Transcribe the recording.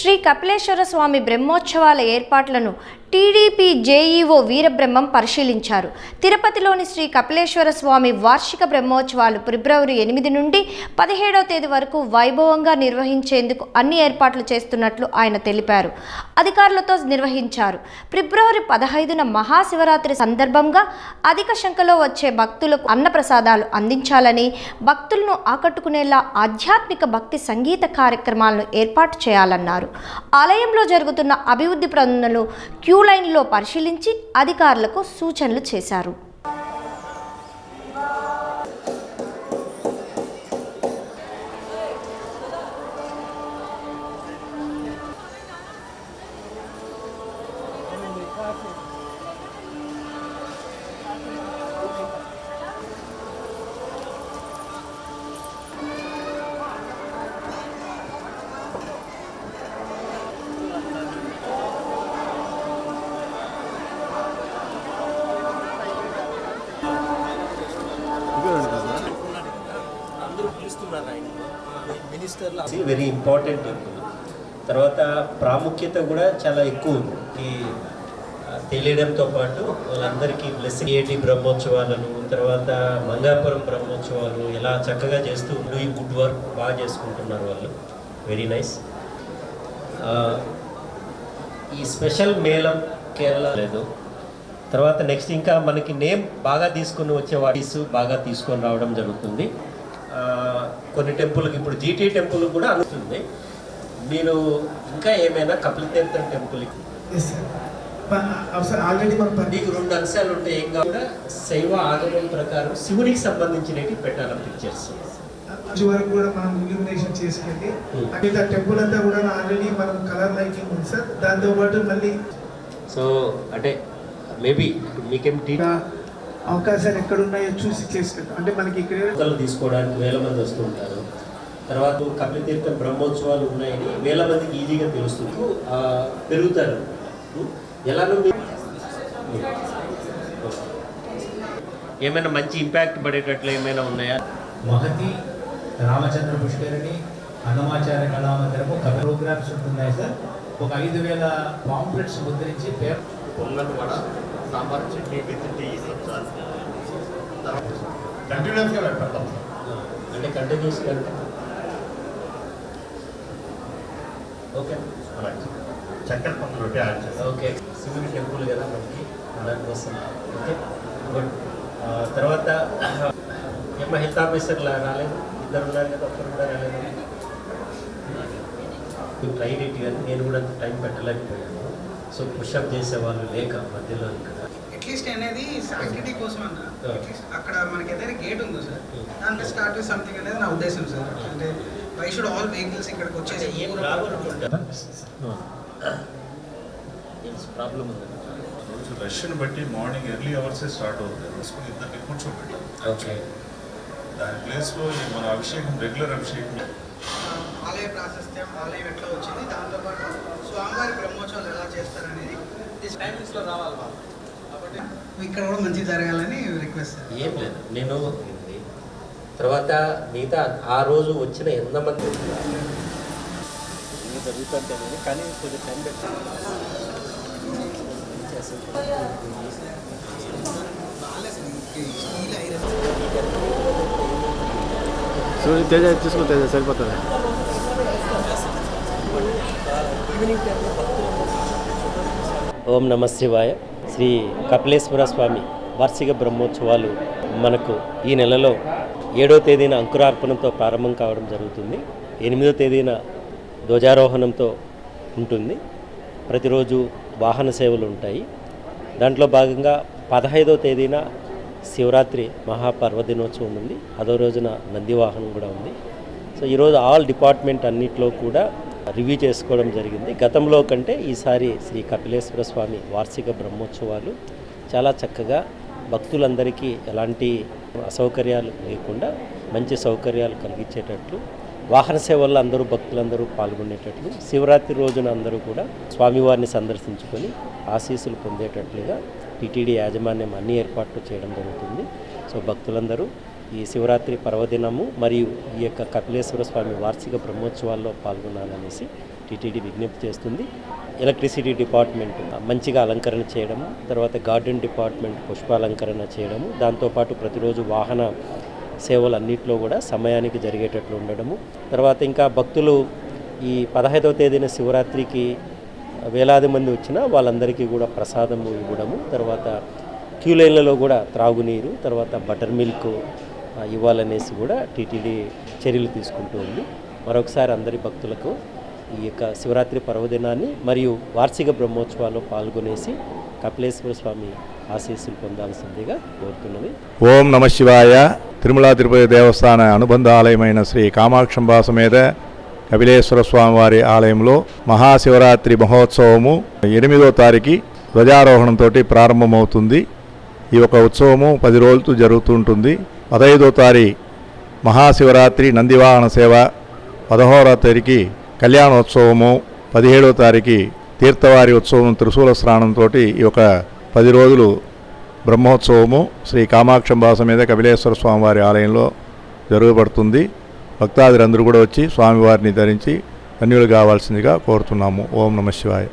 శ్రీ కపిలేశ్వర స్వామి బ్రహ్మోత్సవాల ఏర్పాట్లను TDP JEO Veerabrahmam పరిశీలించారు. తిరుపతిలోని శ్రీ కపిలేశ్వర స్వామి వార్షిక బ్రహ్మోత్సవాలు ఫిబ్రవరి ఎనిమిది నుండి పదిహేడవ తేదీ వరకు వైభవంగా నిర్వహించేందుకు అన్ని ఏర్పాట్లు చేస్తున్నట్లు ఆయన తెలిపారు. అధికారులతో నిర్వహించారు. ఫిబ్రవరి పదహైదున మహాశివరాత్రి సందర్భంగా అధిక సంఖ్యలో వచ్చే భక్తులకు అన్నప్రసాదాలు అందించాలని భక్తులను ఆకట్టుకునేలా ఆధ్యాత్మిక భక్తి సంగీత కార్యక్రమాలను ఏర్పాటు చేయాలన్నారు. ఆలయంలో జరుగుతున్న అభివృద్ధి పనులను క్యూ లైన్లో పరిశీలించి అధికారులకు సూచనలు చేశారు. వెరీ ఇంపార్టెంట్ తర్వాత ప్రాముఖ్యత కూడా చాలా ఎక్కువ ఉంది. ఈ తెలియడంతో పాటు వాళ్ళందరికీ బ్లెస్సింగ్ ఏటి బ్రహ్మోత్సవాలను తర్వాత మంగాపురం బ్రహ్మోత్సవాలు ఇలా చక్కగా చేస్తూ డూయింగ్ గుడ్ వర్క్ బాగా చేసుకుంటున్నారు వాళ్ళు. వెరీ నైస్ ఈ స్పెషల్ మేళం కేరళ లేదు. తర్వాత నెక్స్ట్ ఇంకా మనకి నేమ్ బాగా తీసుకుని వచ్చే వాటిస్ బాగా తీసుకొని రావడం జరుగుతుంది. కొన్ని టెంపుల్కి. ఇప్పుడు జీటీ టెంపుల్ కూడా అనుతుంది మీరు ఇంకా ఏమైనా కపిలతీర్థం టెంపుల్కి? ఆల్రెడీ మనం మీకు రెండు అంశాలు ఉంటాయి ఏం కాకుండా శైవ ఆగమం ప్రకారం శివునికి సంబంధించినవి పెట్టాలి పిక్చర్స్ వరకు కూడా మనం ఇల్యూమినేషన్ చేసుకెళ్ళి Hmm. మిగతా టెంపుల్ అంతా కూడా ఆల్రెడీ మనం కలర్ లైటింగ్ ఉంది సార్ దాంతో పాటు మళ్ళీ సో అంటే మేబీ మీకేం టీ ఇంకా అవకాశాలు ఎక్కడ ఉన్నాయో చూసి చేసుకెళ్తాం అంటే మనకి ఇక్కడ తీసుకోవడానికి వేల మంది వస్తుంటారు తర్వాత కపిలతీర్థం బ్రహ్మోత్సవాలు ఉన్నాయని వేల మందికి ఈజీగా తెలుస్తుంది. ఆ, పెరుగుతారు. ఎలానో మీ- ఏమైనా మంచి ఇంపాక్ట్ పడేటట్లు ఏమైనా ఉన్నాయా? మహతి రామచంద్ర పుష్కరిణి అన్నమాచార్య కళామందిరము కవి ప్రోగ్రామ్స్ ఉంటున్నాయి సార్. ఒక ఐదు వేల పాంప్లెట్స్ ముద్రించి paper pongal vada sambar chutney with tea కంటిన్యూస్గా పెడతాం. సార్ అంటే కంటిన్యూస్ కంటే. ఓకే. చక్కెర పక్కన రొట్టె యాడ్ చేస్తాం. ఓకే. శివుని టెంపుల్ కదా మనకి. దానికోసం ఓకే. గుడ్. తర్వాత ఏమో హెల్త్ ఆఫీసర్లా రాలేదు. ఇద్దరు ఉన్నారు కదా ఒక్కరు కూడా రాలేదు. ట్రైన్ ఇట్ కానీ నేను కూడా అంత టైం పెట్టలేకపోయాను. సో పుషప్ చేసే వాళ్ళు లేక మధ్యలో ఇక్కడ అట్లీస్ట్ అనేది సాంక్రిటీ కోసం అన్న. అక్కడ మనకి ఏదైనా గేట్ ఉందో సార్ దాంట్లో స్టార్ట్ సంథింగ్ అనేది నా ఉద్దేశం సార్. అంటే వై షుడ్ ఆల్ వెహికల్స్ ఇక్కడికి వచ్చేసి ఏం ప్రాబ్లం ఉంది రోజు రష్ని బట్టి మార్నింగ్ ఎర్లీ అవర్సే స్టార్ట్ అవుతుంది. తీసుకుని ఇద్దరిని కూర్చోబెట్టాం ఓకే దాని ప్లేస్లో మన అభిషేకం రెగ్యులర్ అభిషేకం. ఆలయ ప్రాశస్త్యం ఆలయం ఎట్లా వచ్చింది దాంతోపాటు స్వామివారి బ్రహ్మోత్సవాలు ఎలా చేస్తారనేది ఇక్కడ కూడా మంచి జరగాలని రిక్వెస్ట్ ఏం లేదు. నేను తర్వాత మిగతా ఆ రోజు వచ్చిన ఎంతమంది జరుగుతుంటే కానీ కొంచెం టైం సో తేజ తీసుకో తేజ సరిపోతుంది ఓం నమ శివాయ. శ్రీ కపిలేశ్వర స్వామి వార్షిక బ్రహ్మోత్సవాలు మనకు ఈ నెలలో ఏడో తేదీన అంకురార్పణంతో ప్రారంభం కావడం జరుగుతుంది. ఎనిమిదో తేదీన ధ్వజారోహణంతో ఉంటుంది. ప్రతిరోజు వాహన సేవలు ఉంటాయి. దాంట్లో భాగంగా పదహైదో తేదీన శివరాత్రి మహాపర్వదినోత్సవం ఉంది. అదో రోజున నంది వాహనం కూడా ఉంది. సో ఈరోజు ఆల్ డిపార్ట్మెంట్ అన్నిట్లో కూడా రివ్యూ చేసుకోవడం జరిగింది. గతంలో కంటే ఈసారి శ్రీ కపిలేశ్వర స్వామి వార్షిక బ్రహ్మోత్సవాలు చాలా చక్కగా భక్తులందరికీ ఎలాంటి అసౌకర్యాలు లేకుండా మంచి సౌకర్యాలు కలిగించేటట్లు వాహన సేవల్లో అందరూ భక్తులందరూ పాల్గొనేటట్లు శివరాత్రి రోజున అందరూ కూడా స్వామివారిని సందర్శించుకొని ఆశీస్సులు పొందేటట్లుగా టీటీడీ యాజమాన్యం అన్ని ఏర్పాట్లు చేయడం జరుగుతుంది. సో భక్తులందరూ ఈ శివరాత్రి పర్వదినము మరియు ఈ యొక్క కపిలేశ్వర స్వామి వార్షిక బ్రహ్మోత్సవాల్లో పాల్గొనాలనేసి టీటీడీ విజ్ఞప్తి చేస్తుంది. ఎలక్ట్రిసిటీ డిపార్ట్మెంట్ మంచిగా అలంకరణ చేయడము తర్వాత గార్డెన్ డిపార్ట్మెంట్ పుష్పాలంకరణ చేయడము దాంతోపాటు ప్రతిరోజు వాహన సేవలు అన్నింటిలో కూడా సమయానికి జరిగేటట్లు ఉండడము తర్వాత ఇంకా భక్తులు ఈ పదహైదవ తేదీన శివరాత్రికి వేలాది మంది వచ్చినా వాళ్ళందరికీ కూడా ప్రసాదము ఇవ్వడము తర్వాత క్యూ లైన్లలో కూడా త్రాగునీరు తర్వాత బటర్ మిల్క్ ఇవ్వాలనేసి కూడా టీటీడీ చర్యలు తీసుకుంటూ ఉంది. మరొకసారి అందరి భక్తులకు ఈ యొక్క శివరాత్రి పర్వదినాన్ని మరియు వార్షిక బ్రహ్మోత్సవాల్లో పాల్గొనేసి కపిలేశ్వర స్వామి ఆశీస్సులు పొందాల్సిందిగా కోరుతున్నది ఓం నమ శివాయ. తిరుమల తిరుపతి దేవస్థాన అనుబంధ ఆలయమైన శ్రీ కామాక్షంబా సమేత కపిలేశ్వర స్వామివారి ఆలయంలో మహాశివరాత్రి మహోత్సవము ఎనిమిదో తారీఖు ధ్వజారోహణంతో ప్రారంభమవుతుంది. ఈ యొక్క ఉత్సవము పది రోజులు జరుగుతుంటుంది పదహైదో తారీఖు మహాశివరాత్రి నందివాహన సేవ పదహారో తారీఖు కళ్యాణోత్సవము పదిహేడో తారీఖు తీర్థవారి ఉత్సవం త్రిశూల స్నానంతో ఈ యొక్క పది రోజులు బ్రహ్మోత్సవము శ్రీ కామాక్షంబా సమేత కపిలేశ్వర స్వామివారి ఆలయంలో జరుగుబడుతుంది. భక్తాదులందరూ కూడా వచ్చి స్వామివారిని ధరించి ధన్యులు కావాల్సిందిగా కోరుతున్నాము. ఓం నమ శివాయ.